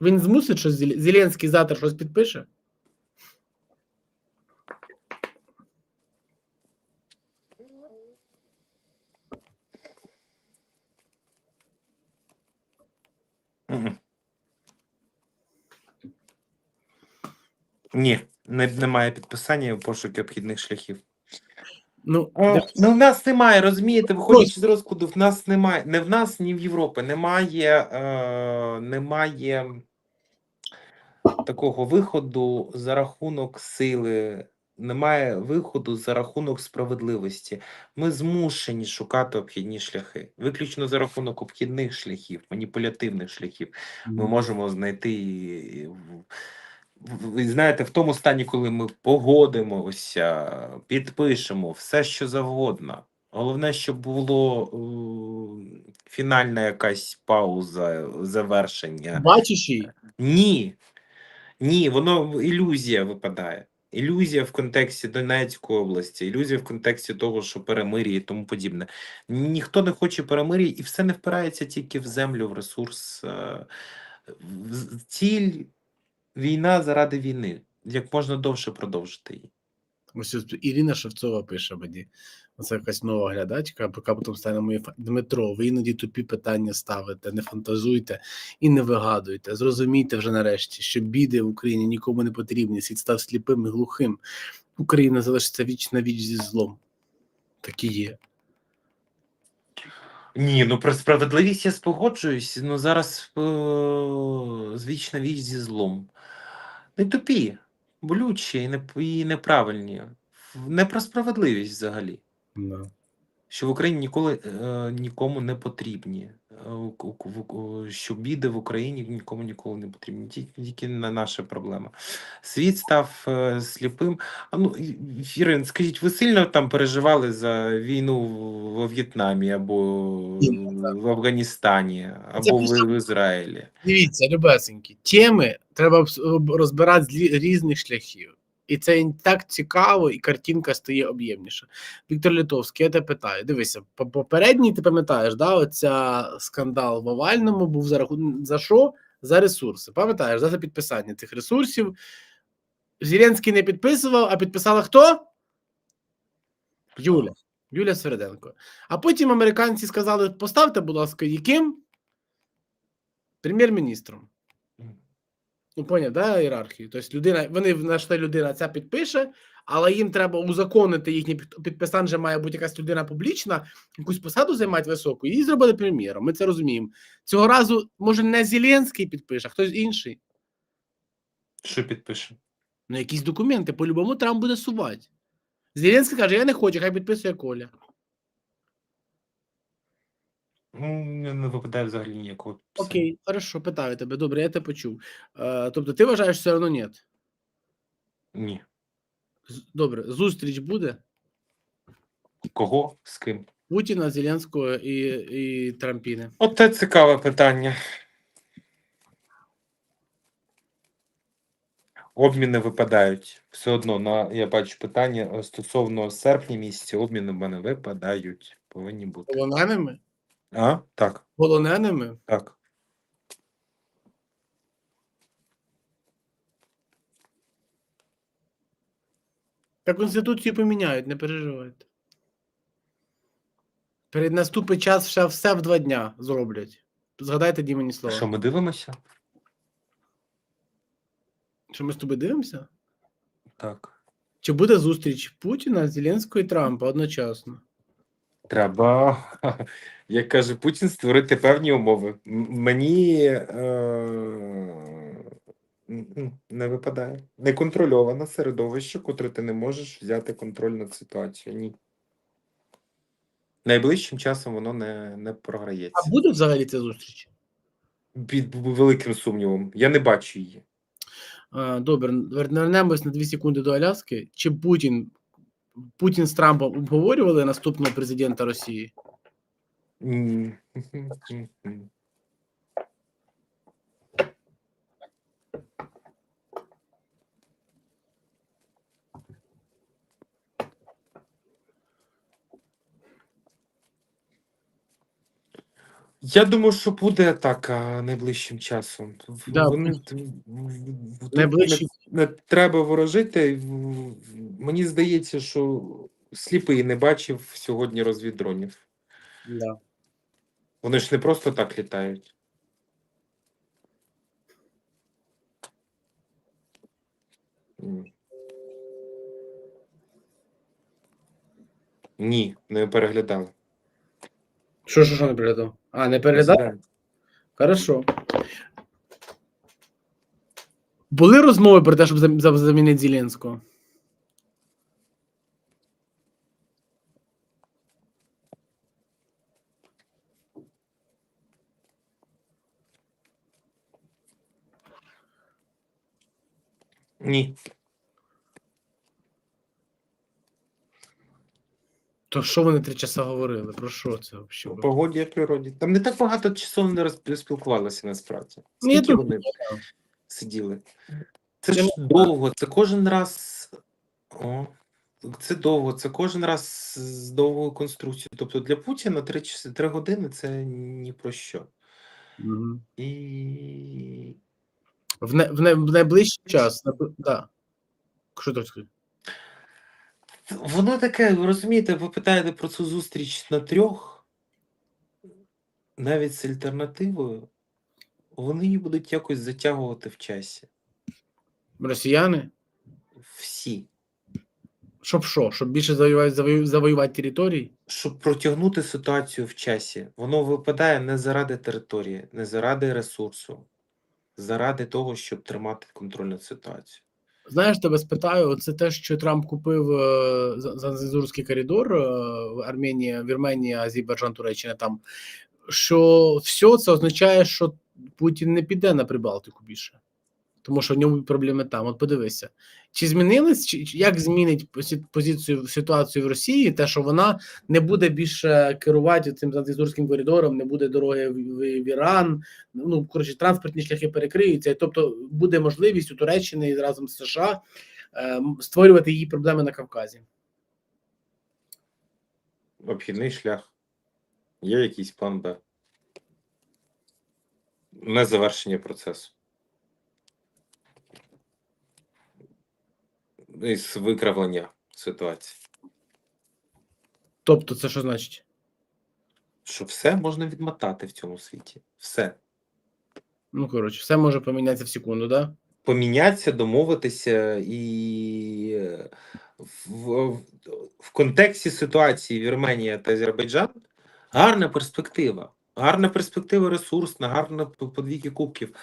Він змусить щось Зеле- Зеленський завтра щось підпише? Ні, не, немає підписання і пошуки обхідних шляхів. Ну, О, ну, в нас немає, розумієте, виходячи з розкладу, в нас немає, не в нас, ні в Європі немає, е, немає такого виходу за рахунок сили, немає виходу за рахунок справедливості. Ми змушені шукати обхідні шляхи. Виключно за рахунок обхідних шляхів, маніпулятивних шляхів. Ми можемо знайти. Ви знаєте, в тому стані, коли ми погодимося, підпишемо все, що завгодно. Головне, щоб було фінальна якась пауза, завершення. бачиш її? Ні. Ні, воно ілюзія випадає. Ілюзія в контексті Донецької області, ілюзія в контексті того, що перемир'я і тому подібне. Ніхто не хоче перемир'я, і все не впирається тільки в землю, в ресурс. е, Ціль війна заради війни. Як можна довше продовжити її. Ось Ірина Шевцова пише мені. Оце якась нова глядачка, яка потім стане на мої Дмитро, ви іноді тупі питання ставите, не фантазуйте і не вигадуйте. Зрозумійте вже нарешті, що біди в Україні нікому не потрібні. Світ став сліпим і глухим. Україна залишиться віч на віч зі злом. Так і є. Ні, ну про справедливість я спогоджуюсь. Ну зараз е- звічна віч зі злом. Не тупі, болючі і, не, і неправильні. Не про справедливість взагалі. Да. Що в Україні ніколи е, нікому не потрібні. Е, що біди в Україні нікому ніколи не потрібні. Тільки, не наша проблема. Світ став е, сліпим. А ну, Ірин, скажіть, ви сильно там переживали за війну в- В'єтнамі або в Афганістані, або в, в Ізраїлі? Дивіться, любесенькі, теми треба розбирати з різних шляхів. І це так цікаво, і картинка стає об'ємніша. Віктор Литовський, я тебе питаю: дивися, попередній ти пам'ятаєш, да, оця скандал в Овальному був за рахунок за що? За ресурси. Пам'ятаєш, за підписання цих ресурсів. Зеленський не підписував, а підписала хто? Юля. Юля Середенко. А потім американці сказали: поставте, будь ласка, яким? Прем'єр-міністром. Ну, поняв, да, ієрархію. Тобто людина, вони знайшли людина, ця підпише, але їм треба узаконити їхнє під- підписання, вже має бути якась людина публічна, якусь посаду займати високу, і її зробили прем'єром. Ми це розуміємо. Цього разу, може, не Зеленський підпише, а хтось інший. Що підпише? Ну, якісь документи, по-любому Трамп буде сувати. Зеленський каже: я не хочу, хай підписує Коля. Ну, не не випадає взагалі ніякого. Окей, хорошо, питаю тебе. Добре, я тебе почув. Е, тобто, ти вважаєш, все одно ні? Ні. З- Добре, зустріч буде Кого? З ким? Путіна, Зеленського і, і Трампіни. От це цікаве питання. Обміни випадають. Все одно на я бачу питання е, стосовно серпня місяця. Обміни в мене випадають. Повинні бути. Полоненими? А? Так, Полоненими? так. Та Конституцію поміняють, не переживайте. Перед наступить час ще все в два дня зроблять. Згадайте ді мені слова. Що ми дивимося? Що ми з тобою дивимося? Так. Чи буде зустріч Путіна, Зеленського і Трампа одночасно? Треба, як каже Путін, створити певні умови. Мені е, не випадає. Неконтрольоване середовище, котре ти не можеш взяти контроль над ситуацією. Ні. Найближчим часом воно не, не програється. А буде взагалі ця зустріч? Під великим сумнівом. Я не бачу її. Добре, вернемось на 2 секунди до Аляски. Чи Путін, Путін з Трампом обговорювали наступного президента Росії? Я думаю, що буде атака найближчим часом. Да, Вони Найближчий- не, не треба ворожити. Мені здається, що сліпий не бачив сьогодні розвід дронів. Да. Вони ж не просто так літають. Ні, не переглядали. Що, що, що не переглядав? А, не переглядав? Хорошо. Були розмови про те, щоб зам- зам- замінити Зеленського? Ні. То що вони три часа говорили? Про що це взагалі? погоді і природі. Там не так багато часу роз- спілкувалися насправді. Ну, Скільки думаю, вони сиділи? Це ж довго, це кожен раз. О, це довго, це кожен раз з довгою конструкцією. Тобто для Путіна 3, часи, 3 години це ні про що. Мгм. І В, не, в, не, в найближчий час. Да. Що ти сказати? Воно таке, ви розумієте, ви питаєте про цю зустріч на трьох, навіть з альтернативою, вони її будуть якось затягувати в часі. Росіяни? Всі. Щоб що? Щоб більше завоювати, завою- завоювати території? щоб протягнути ситуацію в часі, воно випадає не заради території, не заради ресурсу, заради того, щоб тримати контроль над ситуацією. Знаєш, тебе спитаю, це те, що Трамп купив е, за- Занзибурський коридор е, в Арменії, Вірменії, Азербайджан, Туреччина там. Що все це означає, що Путін не піде на Прибалтику більше. Тому що в ньому проблеми там. От подивися, чи змінилось, чи як змінить пози- позицію ситуацію в Росії, те, що вона не буде більше керувати цим Занзибурським коридором, не буде дороги в, Іран, ну коротше, транспортні шляхи перекриються, тобто буде можливість у Туреччини разом з США е, створювати її проблеми на Кавказі. Обхідний шлях. Є якийсь план Б. Не завершення процесу. Із викривлення ситуації. Тобто, це що значить? Що все можна відмотати в цьому світі. Все. Ну коротше, все може помінятися в секунду, да? помінятися, домовитися і е, в, в, в контексті ситуації Вірменія та Азербайджан гарна перспектива. Гарна перспектива ресурсна, гарна по- подвійки кубків.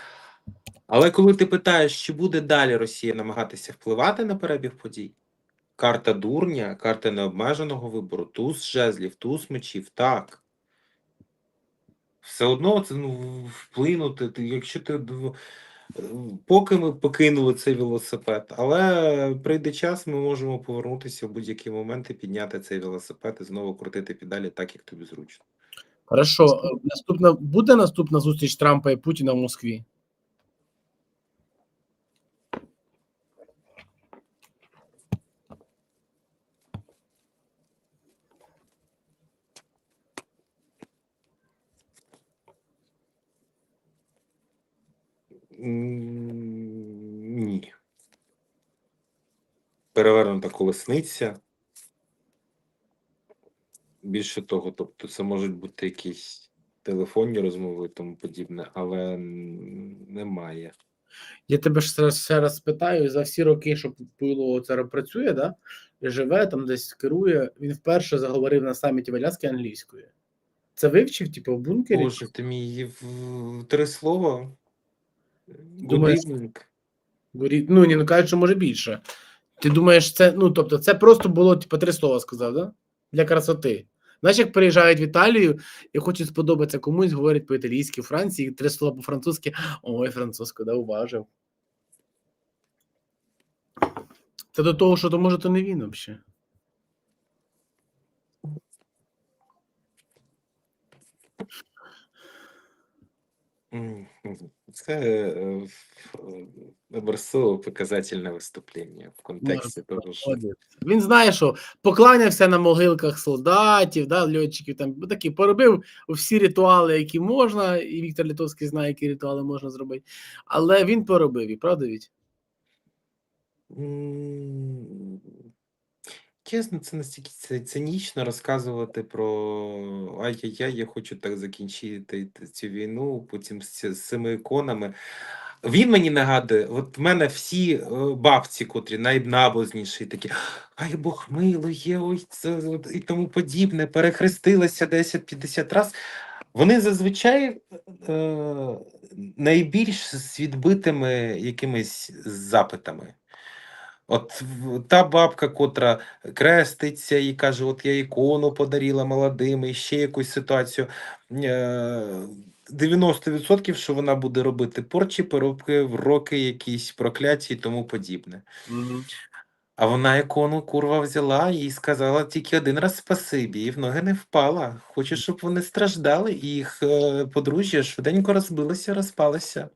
Але коли ти питаєш, чи буде далі Росія намагатися впливати на перебіг подій, карта дурня, карта необмеженого вибору, туз жезлів, туз мечів, так. Все одно це ну, вплинути. Якщо ти поки ми покинули цей велосипед, але прийде час, ми можемо повернутися в будь-який момент і підняти цей велосипед і знову крутити педалі так, як тобі зручно. Хорошо, е, наступна буде наступна зустріч Трампа і Путіна в Москві. М, Ні. Перевернута колесниця. Більше того, тобто це можуть бути якісь телефонні розмови і тому подібне, але немає. Я тебе ще ще раз питаю, за всі роки, що Пило це працює, да? живе там десь керує, він вперше заговорив на саміті в Аляскі англійською. Це вивчив, типу, в бункері? Боже, ти мій в три слова. Evening. Горі... Ну, ні, ну кажуть, що може більше. Ти думаєш, це, ну, тобто, це просто було, типу, три слова сказав, да? Для красоти. Знаєш, як приїжджають в Італію і хочуть сподобатися комусь, говорять по-італійськи, Франції, три слова по-французьки. Ой, французьку, да, уважив. Це до того, що то може, то не він взагалі. Це образцово показательне виступлення в контексті того, що Він знає, що покланявся на могилках солдатів, да, льотчиків, там ну, такі поробив всі ритуали, які можна, і Віктор Литовський знає, які ритуали можна зробити. Але він поробив і правда від? Чесно, це настільки цинічно розказувати про ай-яй-яй, я хочу так закінчити цю війну, потім з, цими іконами. Він мені нагадує, от в мене всі е, бабці, котрі найнабозніші, такі ай Бог милує, ой, це і тому подібне, перехрестилися 10-50 раз. Вони зазвичай е, найбільш з відбитими якимись запитами. От та бабка, котра креститься і каже: От я ікону подарила молодим, і ще якусь ситуацію. е, 90% що вона буде робити порчі, поробки, вроки, якісь прокляті і тому подібне. А вона ікону курва взяла і сказала тільки один раз спасибі, і в ноги не впала. Хочу, щоб вони страждали, і їх е, подружжя швиденько розбилося, розпалося.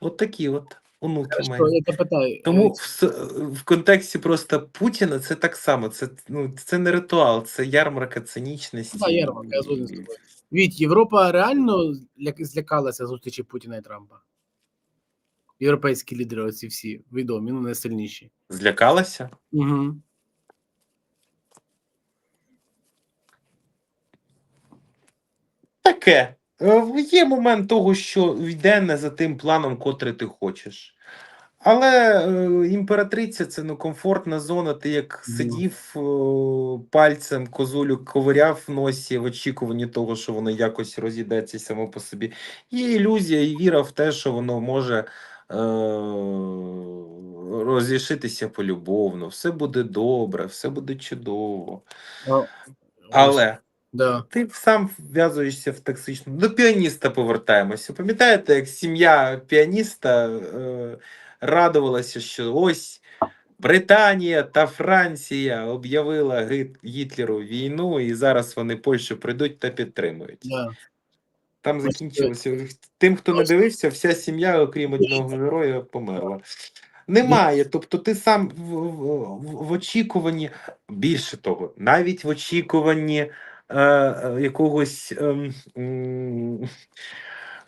От такі от онуки питаю. Тому в, в контексті просто Путіна це так само. Це, ну, це не ритуал, це ярмарка цинічності. Да, ярмарка, я згоден з тобою. Від Європа реально злякалася зустрічі Путіна і Трампа. Європейські лідери, оці всі відомі, ну найсильніші. Злякалася? Угу. Таке. Е, Є момент того, що йде не за тим планом, котрий ти хочеш. Але е, імператриця це ну, комфортна зона. Ти як Ну. сидів е, пальцем козулю, ковиряв в носі в очікуванні того, що воно якось розійдеться само по собі. Є ілюзія і віра в те, що воно може е, розрішитися полюбовно. Все буде добре, все буде чудово. Але. Да. Ти сам вв'язуєшся в токсичну. До піаніста повертаємося. Пам'ятаєте, як сім'я піаніста е, радувалася, що ось Британія та Франція об'явила Гітлеру війну, і зараз вони Польщу прийдуть та підтримують. Да. Там закінчилося. Тим, хто не дивився, вся сім'я, окрім одного героя, померла. Немає. Тобто, ти сам в, в, в очікуванні, більше того, навіть в очікуванні якогось. ем,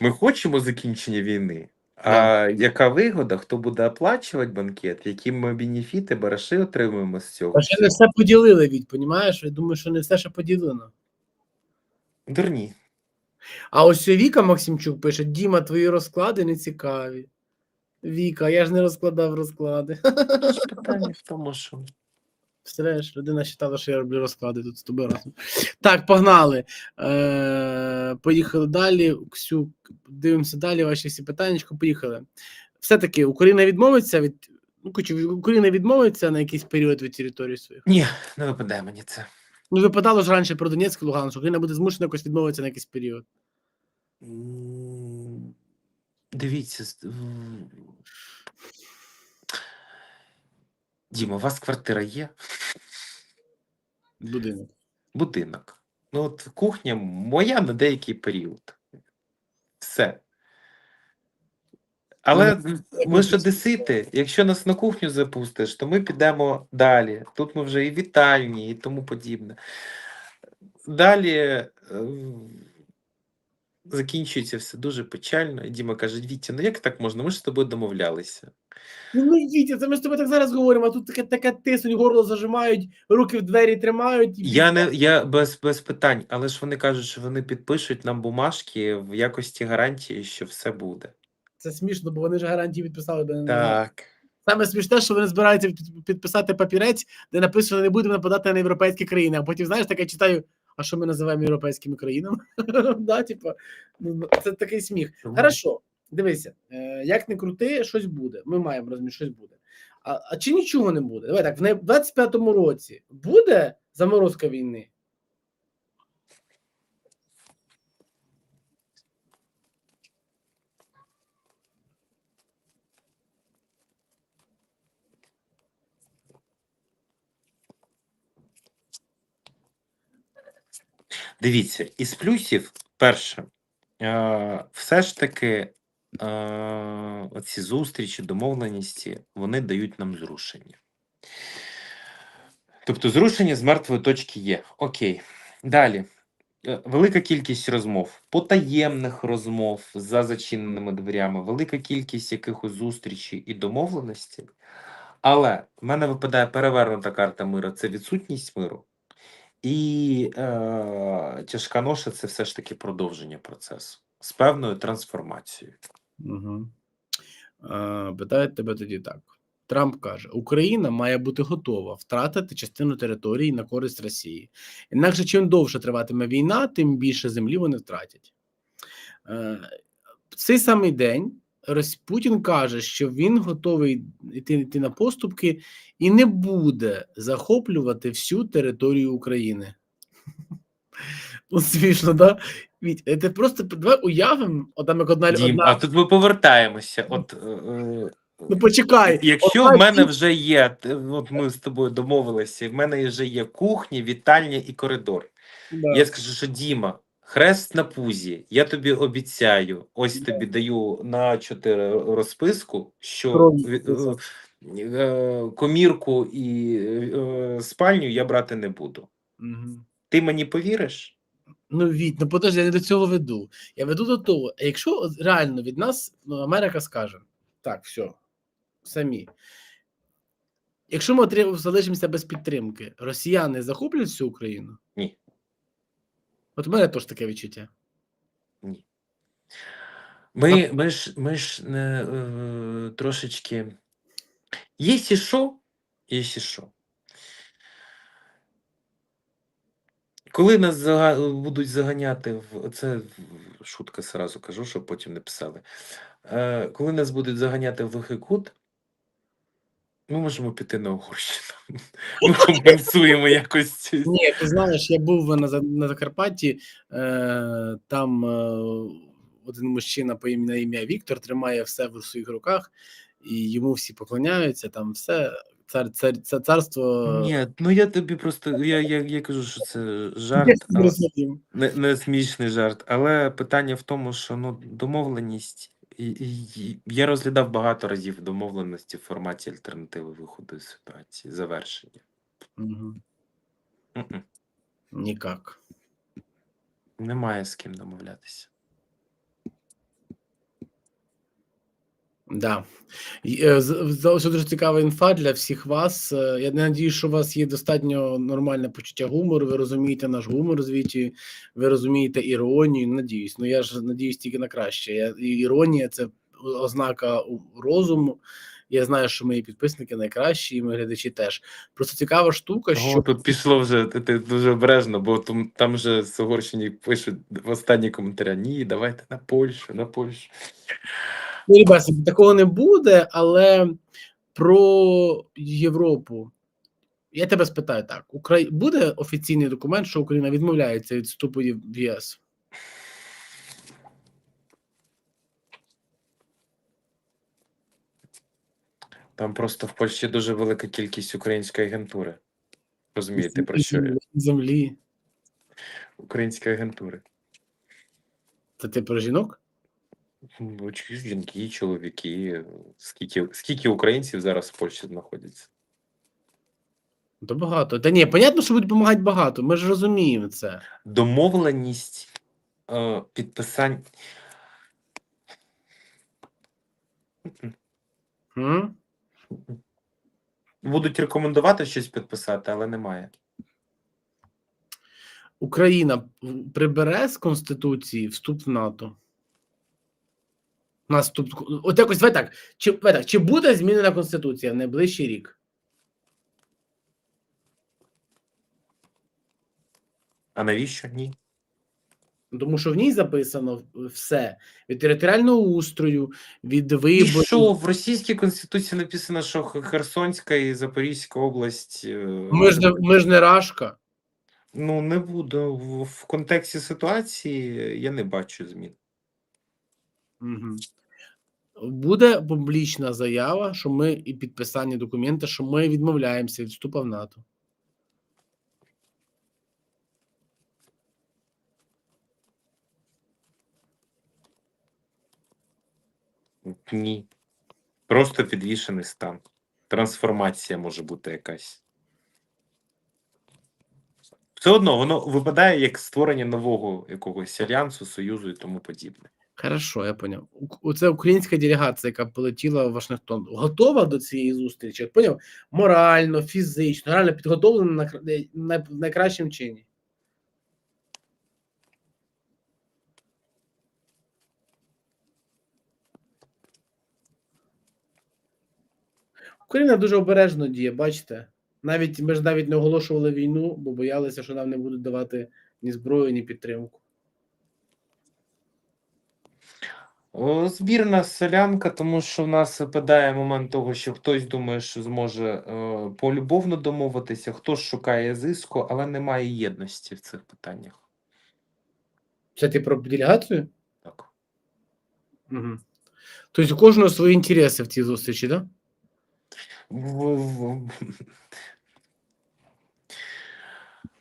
ми хочемо закінчення війни. А яка вигода, хто буде оплачувати банкет, які ми бенефіти, бараши отримуємо з цього? А ще не все поділили від, понімаєш? Я думаю, що не все ще поділено. Дурні. А ось Віка Максимчук пише: Діма, твої розклади не цікаві. Віка, я ж не розкладав розклади. Питання в тому, що Представляєш, людина вважала, що я роблю розклади тут з тобою разом. Так, погнали. Е, поїхали далі. Ксю, дивимося далі. Ваші всі питання. Поїхали. Все-таки Україна відмовиться від. Ну, Україна відмовиться на якийсь період від території своїх. ні, не випадає мені це. Ну, випадало ж раніше про Донецьк і Луганськ, що Україна буде змушена якось відмовитися на якийсь період. Дивіться. Діма, у вас квартира є? Будинок. Будинок. Ну, от кухня моя на деякий період. Все. Але ми ж одесити, якщо нас на кухню запустиш, то ми підемо далі. Тут ми вже і вітальні, і тому подібне. Далі е, закінчується все дуже печально. І Діма каже: Вітя, ну як так можна? Ми ж з тобою домовлялися. Ну, ну йдіть, це ми з тобою так зараз говоримо, а тут таке, таке тиснуть, горло зажимають, руки в двері тримають. І... Я не я без, без питань, але ж вони кажуть, що вони підпишуть нам бумажки в якості гарантії, що все буде. Це смішно, бо вони ж гарантії підписали. не- Так. Саме смішне, що вони збираються підписати папірець, де написано, не будемо нападати на європейські країни. А потім, знаєш, таке читаю, а що ми називаємо європейськими країнами? да, типа, ну, це такий сміх. Хорошо, дивися, е, як не крути, щось буде. Ми маємо розуміти, щось буде. А, а чи нічого не буде? Давай так, в най- 25-му році буде заморозка війни? Дивіться, із плюсів, перше, е, все ж таки е, оці зустрічі, домовленості, вони дають нам зрушення. Тобто зрушення з мертвої точки є. Окей. Далі. Е, Велика кількість розмов, потаємних розмов за зачиненими дверями, велика кількість якихось зустрічей і домовленостей. Але в мене випадає перевернута карта миру це відсутність миру. І е, тяжка ноша це все ж таки продовження процесу з певною трансформацією. Угу. Питають тебе тоді так. Трамп каже: Україна має бути готова втратити частину території на користь Росії. Інакше чим довше триватиме війна, тим більше землі вони втратять. Е, В цей самий день Путін каже, що він готовий йти, йти на поступки і не буде захоплювати всю територію України. Ну, смішно, да? Віть, е, ти просто давай уявимо, отам як одна, Дім, одна а тут ми повертаємося. От, е, е, ну почекай. Якщо одна в мене вже є, от ми з тобою домовилися, в мене вже є кухня, вітальня і коридор. Да. Я скажу, що Діма, хрест на пузі, я тобі обіцяю, ось Да. тобі даю на чотири розписку, що е, е, комірку і е, спальню я брати не буду. Мгм. Ти мені повіриш? Ну, Віть, ну подожди, я не до цього веду. Я веду до того, а якщо реально від нас ну, Америка скаже: так, все, самі. Якщо ми залишимося без підтримки, росіяни захоплять всю Україну? Ні. От у мене теж таке відчуття. Ми, ми ж, ми ж не, е, трошечки. Якщо що, якщо що. Коли нас зага... будуть заганяти в це шутка сразу кажу, щоб потім не писали. Е, коли нас будуть заганяти в глухий кут, ми можемо піти на Угорщину. Ми компенсуємо якось. Ні, ти знаєш, я був на, на Закарпатті, е, там е, один мужчина по ім'я, ім'я Віктор тримає все в своїх руках, і йому всі поклоняються, там все, цар, цар, це царство. Ні, ну я тобі просто я, я, я кажу, що це жарт. але- Не, не смішний жарт, але питання в тому, що ну домовленість. І, і, і я розглядав багато разів домовленості в форматі альтернативи виходу з ситуації, завершення. М-м. Нікак. Немає з ким домовлятися. Да. Е, Ось дуже цікава інфа для всіх вас. Е, Я надію, що у вас є достатньо нормальне почуття гумору. Ви розумієте наш гумор звідти, ви розумієте іронію. Надіюсь. Ну я ж надіюсь тільки на краще. Я, іронія це ознака розуму. Я знаю, що мої підписники найкращі, і мої глядачі теж. Просто цікава штука, що тут пішло вже ти, ти дуже обережно, бо там, там вже з Угорщині пишуть в останні коментарі: ні, давайте на Польщу, на Польщу. Ну, ребята, такого не буде, але про Європу. Я тебе спитаю так: Украї... буде офіційний документ, що Україна відмовляється від вступу в ЄС? Там просто в Польщі дуже велика кількість української агентури. Розумієте, про що я? землі. Української агентури. Це ти про жінок? Ну, жінки, чоловіки. Скільки, скільки українців зараз в Польщі знаходяться? То багато. Та ні, понятно, що будуть допомагати багато. Ми ж розуміємо це. Домовленість е, підписань. М? Будуть рекомендувати щось підписати, але немає. Україна прибере з Конституції вступ в НАТО. Наступ... От якось давай так. Чи, давай так. Чи буде змінена Конституція в найближчий рік? А навіщо? Ні. Тому що в ній записано все від територіального устрою, від І виборів. що в російській конституції написано, що Херсонська і Запорізька область. е, Ми ж не ми ж не рашка. Ну, не буду. В контексті ситуації я не бачу змін. Угу. Буде публічна заява, що ми і підписання документа, що ми відмовляємося від вступу в НАТО. Ні. Просто підвішений стан. Трансформація може бути якась. Все одно воно випадає як створення нового якогось альянсу, союзу і тому подібне. Хорошо, я поняв. Оце українська делегація, яка полетіла в Вашингтон, готова до цієї зустрічі? Поняв? Морально, фізично, реально підготовлена на, на, в найкращому чині. Україна дуже обережно діє, бачите? Навіть ми ж навіть не оголошували війну, бо боялися, що нам не будуть давати ні зброю, ні підтримку. О, Збірна селянка, тому що в нас випадає момент того, що хтось думає, що зможе е, полюбовно домовитися, хтось шукає зиску, але немає єдності в цих питаннях. Це ти про делегацію? Так. Угу. Тобто у кожного свої інтереси в цій зустрічі, так? Да? В, в...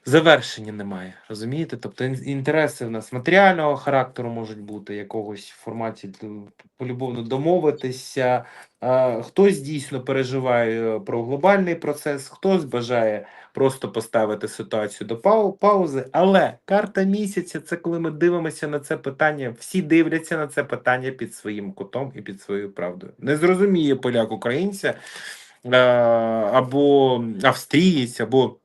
Завершення немає, розумієте? Тобто інтереси в нас матеріального характеру можуть бути, якогось в форматі полюбовно домовитися. Хтось дійсно переживає про глобальний процес, хтось бажає просто поставити ситуацію до пау- паузи. Але карта місяця це коли ми дивимося на це питання, всі дивляться на це питання під своїм кутом і під своєю правдою. Не зрозуміє поляк українця або австрієць, або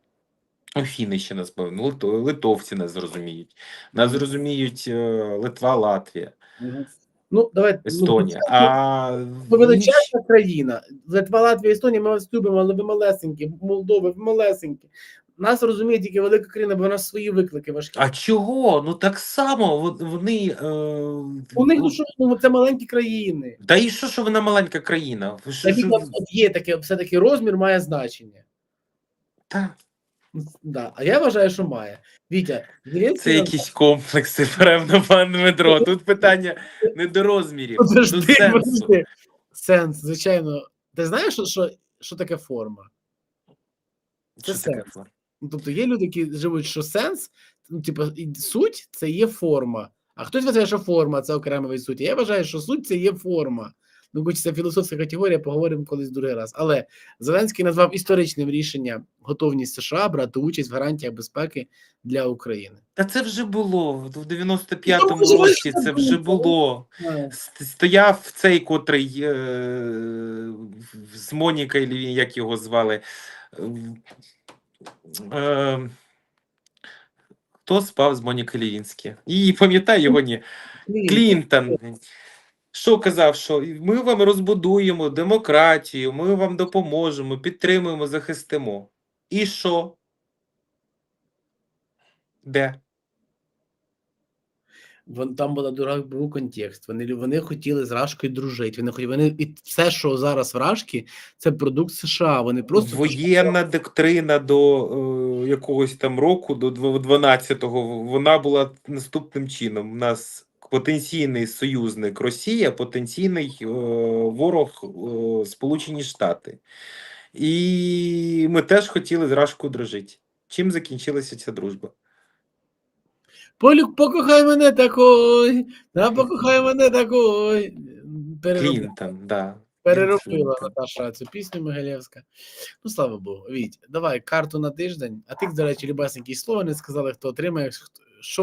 ну, фіни ще нас лито- литовці нас зрозуміють. Нас зрозуміють е, Литва, Латвія, Ну, давайте. Естонія. Ну, А ми величезна країна. Литва, Латвія, Естонія, ми вас любимо, але ви малесенькі, Молдова, ви малесенькі. Нас розуміє тільки велика країна, бо у нас свої виклики важкі. а чого? Ну так само вони. Е, У них ну, що, ну, це маленькі країни. Та і що, що вона маленька країна? Що- що- є таке, все-таки розмір має значення. Та, Да. А я вважаю, що має. Вітя, це якісь комплекси, певно, пан Дмитро. Тут питання не до розмірів, до сенсу. подожди. Сенс, звичайно. Ти знаєш, що, що, що таке форма? Це Що таке форма? Ну, тобто є люди, які живуть, що сенс, ну, типу, суть це є форма. А хтось вважає, що форма це окрема від суті. Я вважаю, що суть це є форма. Ну, хоч це філософська категорія, поговоримо колись другий раз. Але Зеленський назвав історичним рішення готовність США брати участь в гарантіях безпеки для України. Та це вже було в 95-му Ну, році. Це вже було. Стояв цей, котрий е, з Монікою, як його звали. Е, хто спав з Монікою Лівінські? І пам'ятаю його ні. Клінтон. Що казав, що ми вам розбудуємо демократію, ми вам допоможемо, підтримуємо, захистимо. І що? Де? Вон там була дорога, був контекст. Вони, вони хотіли з Рашкою дружити. Вони вони і все, що зараз в Рашки, це продукт США. Вони просто Воєнна доктрина до е, якогось там року, до дв- 12-го, вона була наступним чином. У нас потенційний союзник Росія, потенційний е, ворог е, Сполучені Штати. І ми теж хотіли з Рашкою дружити. Чим закінчилася ця дружба? Полюк, покохай мене такой, да, покохай мене такой. Переробила, Клінтон, да. переробила Наташа цю пісню Могилєвська. Ну, слава Богу. Віть, давай карту на тиждень. А ти, до речі, любесенький слово не сказали, хто отримає, що